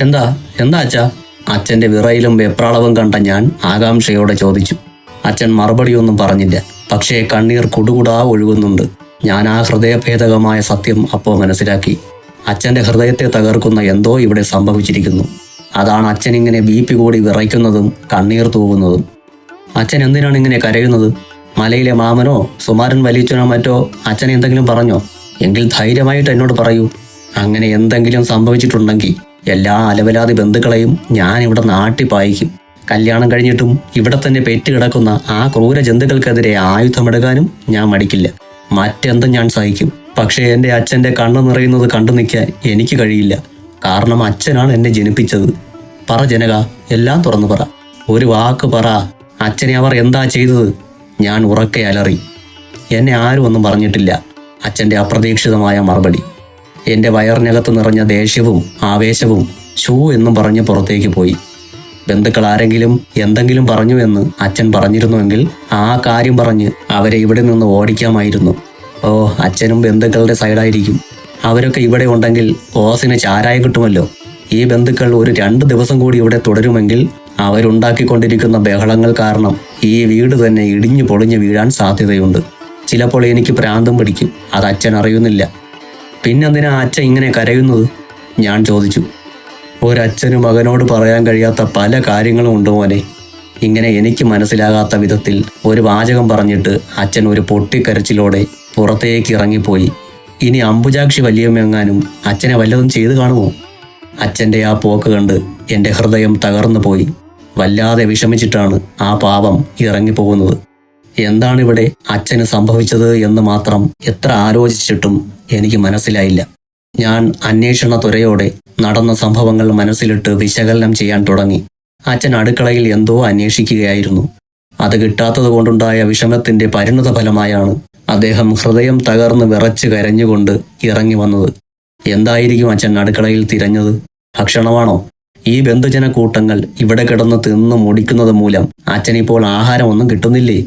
എന്താ? എന്താ അച്ഛാ? അച്ഛന്റെ വിറയിലും വെപ്രാളവും കണ്ട ഞാൻ ആകാംക്ഷയോടെ ചോദിച്ചു. അച്ഛൻ മറുപടിയൊന്നും പറഞ്ഞില്ല. പക്ഷേ കണ്ണീർ കുടുകുടാ ഒഴുകുന്നുണ്ട്. ഞാൻ ആ ഹൃദയഭേദകമായ സത്യം അപ്പോൾ മനസ്സിലാക്കി. അച്ഛന്റെ ഹൃദയത്തെ തകർക്കുന്ന എന്തോ ഇവിടെ സംഭവിച്ചിരിക്കുന്നു. അതാണ് അച്ഛൻ ഇങ്ങനെ ബി പി കൂടി വിറയ്ക്കുന്നതും കണ്ണീർ തൂവുന്നതും. അച്ഛൻ എന്തിനാണ് ഇങ്ങനെ കരയുന്നത്? മലയിലെ മാമനോ സുമാരൻ വലിയച്ചനോ മറ്റോ അച്ഛൻ എന്തെങ്കിലും പറഞ്ഞോ? എങ്കിൽ ധൈര്യമായിട്ട് എന്നോട് പറയൂ. അങ്ങനെ എന്തെങ്കിലും സംഭവിച്ചിട്ടുണ്ടെങ്കിൽ എല്ലാ അലവലാതി ബന്ധുക്കളെയും ഞാൻ ഇവിടെ നാട്ടി പായിക്കും. കല്യാണം കഴിഞ്ഞിട്ടും ഇവിടെ തന്നെ പെറ്റ് കിടക്കുന്ന ആ ക്രൂര ജന്തുക്കൾക്കെതിരെ ആയുധമെടുക്കാനും ഞാൻ മടിക്കില്ല. മറ്റെന്തും ഞാൻ സഹിക്കും. പക്ഷേ എന്റെ അച്ഛന്റെ കണ്ണ് നിറയുന്നത് കണ്ടു നിൽക്കാൻ എനിക്ക് കഴിയില്ല. കാരണം അച്ഛനാണ് എന്നെ ജനിപ്പിച്ചത്. പറ ജനക എല്ലാം തുറന്നു പറ. ഒരു വാക്ക് പറ. അച്ഛനെ അവർ എന്താ ചെയ്തത്? ഞാൻ ഉറക്കെ അലറി. എന്നെ ആരും ഒന്നും പറഞ്ഞിട്ടില്ല. അച്ഛന്റെ അപ്രതീക്ഷിതമായ മറുപടി. എന്റെ വയറിനകത്ത് നിറഞ്ഞ ദേഷ്യവും ആവേശവും ഷൂ എന്നും പറഞ്ഞ് പുറത്തേക്ക് പോയി. ബന്ധുക്കൾ ആരെങ്കിലും എന്തെങ്കിലും പറഞ്ഞു എന്ന് അച്ഛൻ പറഞ്ഞിരുന്നുവെങ്കിൽ ആ കാര്യം പറഞ്ഞ് അവരെ ഇവിടെ നിന്ന് ഓടിക്കാമായിരുന്നു. ഓ അച്ഛനും ബന്ധുക്കളുടെ സൈഡായിരിക്കും. അവരൊക്കെ ഇവിടെ ഉണ്ടെങ്കിൽ ഓസിന് ചാരായം കിട്ടുമല്ലോ. ഈ ബന്ധുക്കൾ ഒരു രണ്ട് ദിവസം കൂടി ഇവിടെ തുടരുമെങ്കിൽ അവരുണ്ടാക്കിക്കൊണ്ടിരിക്കുന്ന ബഹളങ്ങൾ കാരണം ഈ വീട് തന്നെ ഇടിഞ്ഞു പൊളിഞ്ഞു വീഴാൻ സാധ്യതയുണ്ട്. ചിലപ്പോൾ എനിക്ക് പ്രാന്തം പിടിക്കും. അത് അച്ഛൻ അറിയുന്നില്ല. പിന്നെന്തിനാ അച്ഛൻ ഇങ്ങനെ കരയുന്നത്? ഞാൻ ചോദിച്ചു. ഒരച്ഛനും മകനോട് പറയാൻ കഴിയാത്ത പല കാര്യങ്ങളും ഉണ്ട് മോനെ. ഇങ്ങനെ എനിക്ക് മനസ്സിലാകാത്ത വിധത്തിൽ ഒരു വാചകം പറഞ്ഞിട്ട് അച്ഛൻ ഒരു പൊട്ടിക്കരച്ചിലോടെ പുറത്തേക്ക് ഇറങ്ങിപ്പോയി. ഇനി അമ്പുജാക്ഷി വലിയമ്മയെങ്ങാനും അച്ഛനെ വല്ലതും ചെയ്തു കാണുമോ? അച്ഛന്റെ ആ പോക്ക് കണ്ട് എന്റെ ഹൃദയം തകർന്നു പോയി. വല്ലാതെ വിഷമിച്ചിട്ടാണ് ആ പാപം ഇറങ്ങിപ്പോകുന്നത്. എന്താണിവിടെ അച്ഛന് സംഭവിച്ചത് എന്ന് മാത്രം എത്ര ആലോചിച്ചിട്ടും എനിക്ക് മനസ്സിലായില്ല. ഞാൻ അന്വേഷണ ത്വരയോടെ നടന്ന സംഭവങ്ങൾ മനസ്സിലിട്ട് വിശകലനം ചെയ്യാൻ തുടങ്ങി. അച്ഛൻ അടുക്കളയിൽ എന്തോ അന്വേഷിക്കുകയായിരുന്നു. അത് കിട്ടാത്തത് കൊണ്ടുണ്ടായ വിഷമത്തിന്റെ പരിണത ഫലമായാണ് അദ്ദേഹം ഹൃദയം തകർന്ന് വിറച്ച് കരഞ്ഞുകൊണ്ട് ഇറങ്ങി വന്നത്. എന്തായിരിക്കും അച്ഛൻ അടുക്കളയിൽ തിരഞ്ഞത്? ഭക്ഷണമാണോ? ഈ ബന്ധുജന കൂട്ടങ്ങൾ ഇവിടെ കിടന്ന് തിന്ന് മുടിക്കുന്നത് മൂലം അച്ഛനിപ്പോൾ ആഹാരമൊന്നും കിട്ടുന്നില്ലേ?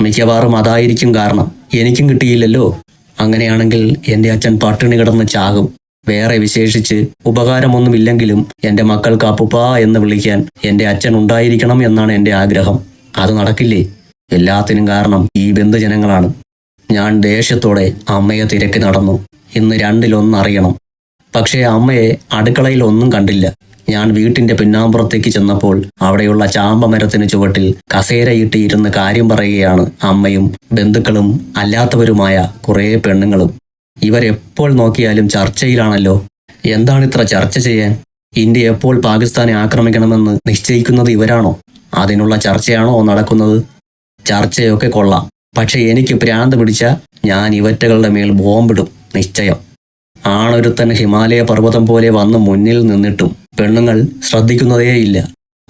മിക്കവാറും അതായിരിക്കും കാരണം. എനിക്കും കിട്ടിയില്ലല്ലോ. അങ്ങനെയാണെങ്കിൽ എന്റെ അച്ഛൻ പട്ടിണി കിടന്ന് ചാകും. വേറെ വിശേഷിച്ച് ഉപകാരമൊന്നുമില്ലെങ്കിലും എന്റെ മക്കൾക്ക് അപ്പുപ്പ എന്ന് വിളിക്കാൻ എന്റെ അച്ഛൻ ഉണ്ടായിരിക്കണം എന്നാണ് എന്റെ ആഗ്രഹം. അത് നടക്കില്ലേ? എല്ലാത്തിനും കാരണം ഈ ബന്ധുജനങ്ങളാണ്. ഞാൻ ദേഷ്യത്തോടെ അമ്മയെ തിരക്കി നടന്നു. ഇന്ന് രണ്ടിലൊന്നറിയണം. പക്ഷേ അമ്മയെ അടുക്കളയിൽ ഒന്നും കണ്ടില്ല. ഞാൻ വീട്ടിന്റെ പിന്നാമ്പുറത്തേക്ക് ചെന്നപ്പോൾ അവിടെയുള്ള ചാമ്പ മരത്തിന് ചുവട്ടിൽ കസേരയിട്ട് ഇരുന്ന് കാര്യം പറയുകയാണ് അമ്മയും ബന്ധുക്കളും അല്ലാത്തവരുമായ കുറേ പെണ്ണുങ്ങളും. ഇവരെപ്പോൾ നോക്കിയാലും ചർച്ചയിലാണല്ലോ. എന്താണിത്ര ചർച്ച ചെയ്യാൻ? ഇന്ത്യ എപ്പോൾ പാകിസ്ഥാനെ ആക്രമിക്കണമെന്ന് നിശ്ചയിക്കുന്നത് ഇവരാണോ? അതിനുള്ള ചർച്ചയാണോ നടക്കുന്നത്? ചർച്ചയൊക്കെ കൊള്ളാം. പക്ഷെ എനിക്ക് ഭ്രാന്ത് പിടിച്ച ഞാൻ ഇവറ്റകളുടെ മേൽ ബോംബിടും നിശ്ചയം. ആണൊരുത്തൻ ഹിമാലയ പർവതം പോലെ വന്ന് മുന്നിൽ നിന്നിട്ടും പെണ്ണുങ്ങൾ ശ്രദ്ധിക്കുന്നതേയില്ല.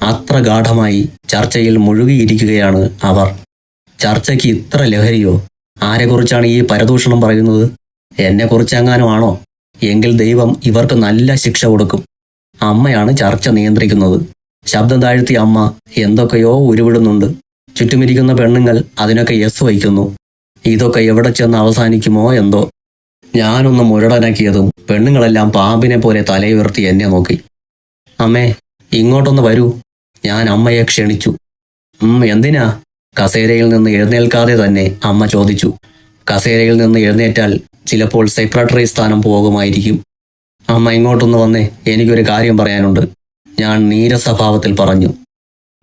അത്ര ഗാഠമായി ചർച്ചയിൽ മുഴുകിയിരിക്കുകയാണ് അവർ. ചർച്ചയ്ക്ക് ഇത്ര ലഹരിയോ? ആരെക്കുറിച്ചാണ് ഈ പരദൂഷണം പറയുന്നത്? എന്നെക്കുറിച്ചെങ്ങാനും ആണോ എങ്കിൽ ദൈവം ഇവർക്ക് നല്ല ശിക്ഷ കൊടുക്കും. അമ്മയാണ് ചർച്ച നിയന്ത്രിക്കുന്നത്. ശബ്ദം താഴ്ത്തിയ അമ്മ എന്തൊക്കെയോ ഉരുവിടുന്നുണ്ട്. ചുറ്റുമിരിക്കുന്ന പെണ്ണുങ്ങൾ അതിനൊക്കെ യെസ് വയ്ക്കുന്നു. ഇതൊക്കെ എവിടെ ചെന്ന് അവസാനിക്കുമോ എന്തോ? ഞാനൊന്ന് മുരടനാക്കിയതും പെണ്ണുങ്ങളെല്ലാം പാമ്പിനെ പോലെ തലയുയർത്തി എന്നെ നോക്കി. അമ്മേ ഇങ്ങോട്ടൊന്ന് വരൂ. ഞാൻ അമ്മയെ ക്ഷണിച്ചു. ഉം എന്തിനാ? കസേരയിൽ നിന്ന് എഴുന്നേൽക്കാതെ തന്നെ അമ്മ ചോദിച്ചു. കസേരയിൽ നിന്ന് എഴുന്നേറ്റാൽ ചിലപ്പോൾ സെക്രട്ടറി സ്ഥാനം പോകുമായിരിക്കും. അമ്മ ഇങ്ങോട്ടൊന്ന് വന്നേ എനിക്കൊരു കാര്യം പറയാനുണ്ട്. ഞാൻ നീരസ്വഭാവത്തിൽ പറഞ്ഞു.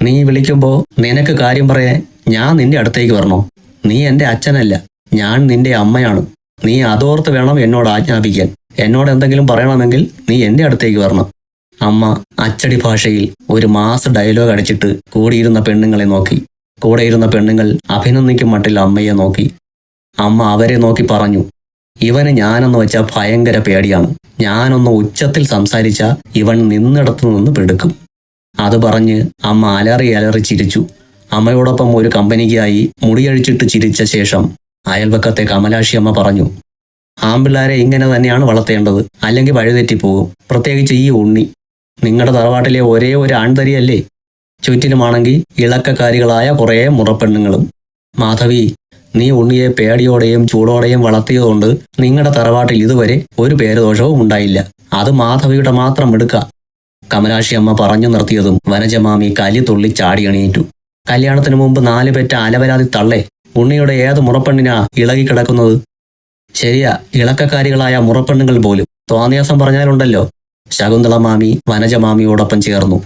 നീ വിളിക്കുമ്പോൾ നിനക്ക് കാര്യം പറയാൻ ഞാൻ നിന്റെ അടുത്തേക്ക് വരണോ? നീ എന്റെ അച്ഛനല്ല ഞാൻ നിന്റെ അമ്മയാണ്. നീ അതോർത്ത് വേണം എന്നോട് ആജ്ഞാപിക്കാൻ. എന്നോട് എന്തെങ്കിലും പറയണമെങ്കിൽ നീ എന്റെ അടുത്തേക്ക് വരണം. അമ്മ അച്ചടി ഭാഷയിൽ ഒരു മാസ് ഡയലോഗ് അടിച്ചിട്ട് കൂടിയിരുന്ന പെണ്ണുങ്ങളെ നോക്കി. കൂടെയിരുന്ന പെണ്ണുങ്ങൾ അഭിനന്ദിക്കും മട്ടിൽ അമ്മയെ നോക്കി. അമ്മ അവരെ നോക്കി പറഞ്ഞു ഇവന് ഞാനെന്ന് വെച്ചാൽ ഭയങ്കര പേടിയാണ്. ഞാനൊന്ന് ഉച്ചത്തിൽ സംസാരിച്ച ഇവൻ നിന്നിടത്തു നിന്ന് പെടുക്കും അത് പറഞ്ഞ് അമ്മ അലറി അലറി ചിരിച്ചു. അമ്മയോടൊപ്പം ഒരു കമ്പനിക്കായി മുടിയഴിച്ചിട്ട് ചിരിച്ച ശേഷം അയൽവക്കത്തെ കമലാക്ഷി അമ്മ പറഞ്ഞു ആമ്പിള്ളാരെ ഇങ്ങനെ തന്നെയാണ് വളർത്തേണ്ടത്. അല്ലെങ്കിൽ വഴിതെറ്റിപ്പോകും പ്രത്യേകിച്ച് ഈ ഉണ്ണി. നിങ്ങളുടെ തറവാട്ടിലെ ഒരേ ഒരു ആൺതരിയല്ലേ? ചുറ്റിലുമാണെങ്കിൽ ഇളക്കക്കാരികളായ കുറേ മുറപ്പെണ്ണുങ്ങളും. മാധവി നീ ഉണ്ണിയെ പേടിയോടെയും ചൂടോടെയും വളർത്തിയതുകൊണ്ട് നിങ്ങളുടെ തറവാട്ടിൽ ഇതുവരെ ഒരു പേരുദോഷവും ഉണ്ടായില്ല. അത് മാധവിയുടെ മാത്രം എടുക്ക. കമലാക്ഷി അമ്മ പറഞ്ഞു നിർത്തിയതും വനജമാമി കലി തുള്ളി ചാടി എണീറ്റു. കല്യാണത്തിന് മുമ്പ് നാല് പെറ്റ അലവരാതി തള്ളേ ഉണ്ണിയുടെ ഏത് മുറപ്പെണ്ണിനാ ഇളകി കിടക്കുന്നത്? ശരിയാ ഇളക്കക്കാരികളായ മുറപ്പെണ്ണുങ്ങൾ പോലും. തോന്നിയാസം പറഞ്ഞാലുണ്ടല്ലോ ശകുന്തള മാമി വനജമാമിയോടൊപ്പം ചേർന്നു.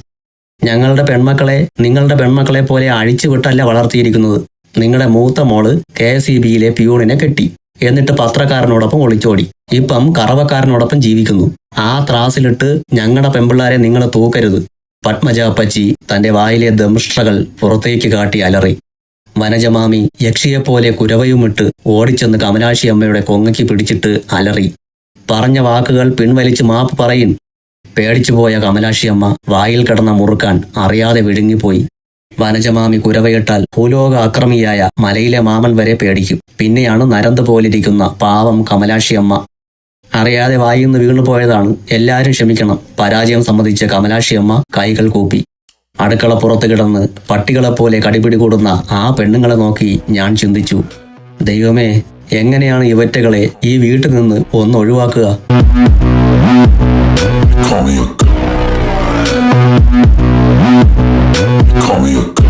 ഞങ്ങളുടെ പെൺമക്കളെ നിങ്ങളുടെ പെൺമക്കളെ പോലെ അഴിച്ചു വിട്ടല്ല വളർത്തിയിരിക്കുന്നത്. നിങ്ങളുടെ മൂത്ത മോൾ കെ എസ് ഇ ബിയിലെ പ്യൂണിനെ കെട്ടി. എന്നിട്ട് പത്രക്കാരനോടൊപ്പം ഒളിച്ചോടി. ഇപ്പം കറവക്കാരനോടൊപ്പം ജീവിക്കുന്നു. ആ ത്രാസിലിട്ട് ഞങ്ങളുടെ പെമ്പിള്ളാരെ നിങ്ങൾ തൂക്കരുത്. പത്മജ അപ്പച്ചി തന്റെ വായിലെ ദംഷ്ട്രകൾ പുറത്തേക്ക് കാട്ടി അലറി. വനജമാമി യക്ഷിയെപ്പോലെ കുരവയുമിട്ട് ഓടിച്ചെന്ന് കമലാക്ഷി അമ്മയുടെ കൊങ്ങയ്ക്ക് പിടിച്ചിട്ട് അലറി. പറഞ്ഞ വാക്കുകൾ പിൻവലിച്ച് മാപ്പ് പറയിൻ പേടിച്ചുപോയ കമലാക്ഷി അമ്മ വായിൽ കിടന്ന മുറുക്കാൻ അറിയാതെ വിഴുങ്ങിപ്പോയി. വനജമാമി കുരവയിട്ടാൽ ഭൂലോക അക്രമിയായ മലയിലെ മാമൻ വരെ പേടിക്കും. പിന്നെയാണ് നരന്ത് പോലിരിക്കുന്ന പാവം കമലാക്ഷി അമ്മ അറിയാതെ നിന്ന് വീണുപോയതാണ് എല്ലാവരും ക്ഷമിക്കണം. പരാജയം സമ്മതിച്ച കമലാക്ഷി അമ്മ കൈകൾ കൂപ്പി. അടുക്കള പുറത്ത് കിടന്ന് പട്ടികളെപ്പോലെ കടിപിടി കൂടുന്ന ആ പെണ്ണുങ്ങളെ നോക്കി ഞാൻ ചിന്തിച്ചു. ദൈവമേ എങ്ങനെയാണ് ഇവറ്റകളെ ഈ വീട്ടിൽ നിന്ന് ഒന്ന് ഒഴിവാക്കുക? Call me a. Call me a.